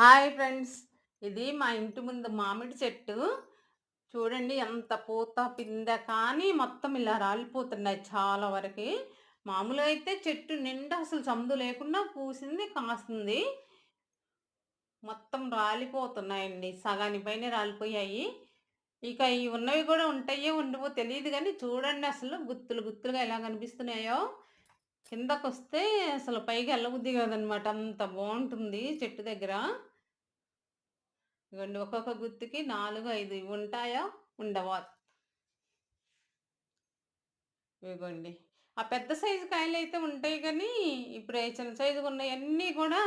Hi friends. ఇది మా ఇంటి ముందు మామిడి చెట్టు. చూడండి ఎంత పూత పిందె కానీ మొత్తం ఇలా రాలిపోతున్నాయి చాలా వరకు. మామూలుగా అయితే చెట్టు నిండా అసలు చందు లేకుండా పూసింది కాస్తుంది మొత్తం రాలిపోతున్నాయండి. సగాని పైన రాలిపోయాయి. ఇక ఈ ఉన్నవి కూడా ఉంటాయో ఉండవో తెలియదు కానీ చూడండి అసలు గుత్తులు గుత్తులుగా ఎలా కనిపిస్తున్నాయో. కిందకొస్తే అసలు పైకి వెళ్ళబుద్ధి కాదనమాట. అంత బాగుంటుంది చెట్టు దగ్గర. ఇవ్వండి ఒక్కొక్క గుత్తుకి నాలుగు ఐదు ఇవి ఉంటాయా? ఉండవా? ఇవ్వండి ఆ పెద్ద సైజు కాయలు అయితే ఉంటాయి కానీ ఇప్పుడు చిన్న సైజుగా ఉన్నాయన్నీ కూడా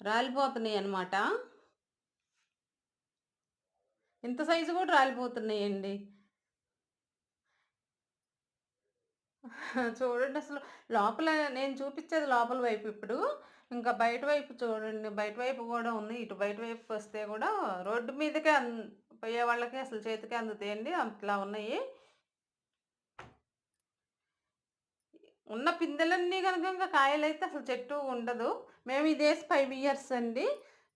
రాలిపోతున్నాయి అన్నమాట. ఇంత సైజు కూడా రాలిపోతున్నాయండి. చూడండి అసలు లోపల నేను చూపించేది లోపల వైపు ఇప్పుడు. ఇంకా బయట వైపు చూడండి బయట వైపు కూడా ఉంది ఇటు బయట వైపు వస్తే కూడా రోడ్డు మీదకే అన్ పోయే వాళ్ళకి అసలు చేతికి అందుతాయండి అట్లా ఉన్నాయి. ఉన్న పిందెలన్నీ కనుక ఇంకా కాయలైతే అసలు చెట్టు ఉండదు. మేము ఇదేసి ఫైవ్ ఇయర్స్ అండి.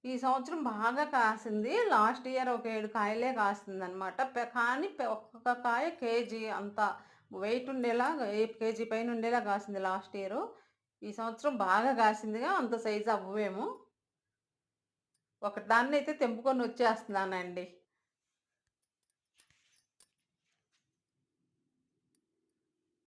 ఈ సంవత్సరం బాగా కాసింది. లాస్ట్ ఇయర్ ఒక ఏడు కాయలే కాసింది అనమాట కానీ ఒక్కొక్క కాయ కేజీ అంత. వెయిట్ ఉండేలా కేజీ పైన ఉండేలా కాసింది లాస్ట్ ఇయర్ ఈ సంవత్సరం బాగా కాసిందిగా అంత సైజు అవ్వేమో ఒక దాన్ని అయితే తెంపుకొని వచ్చేస్తున్నానండి.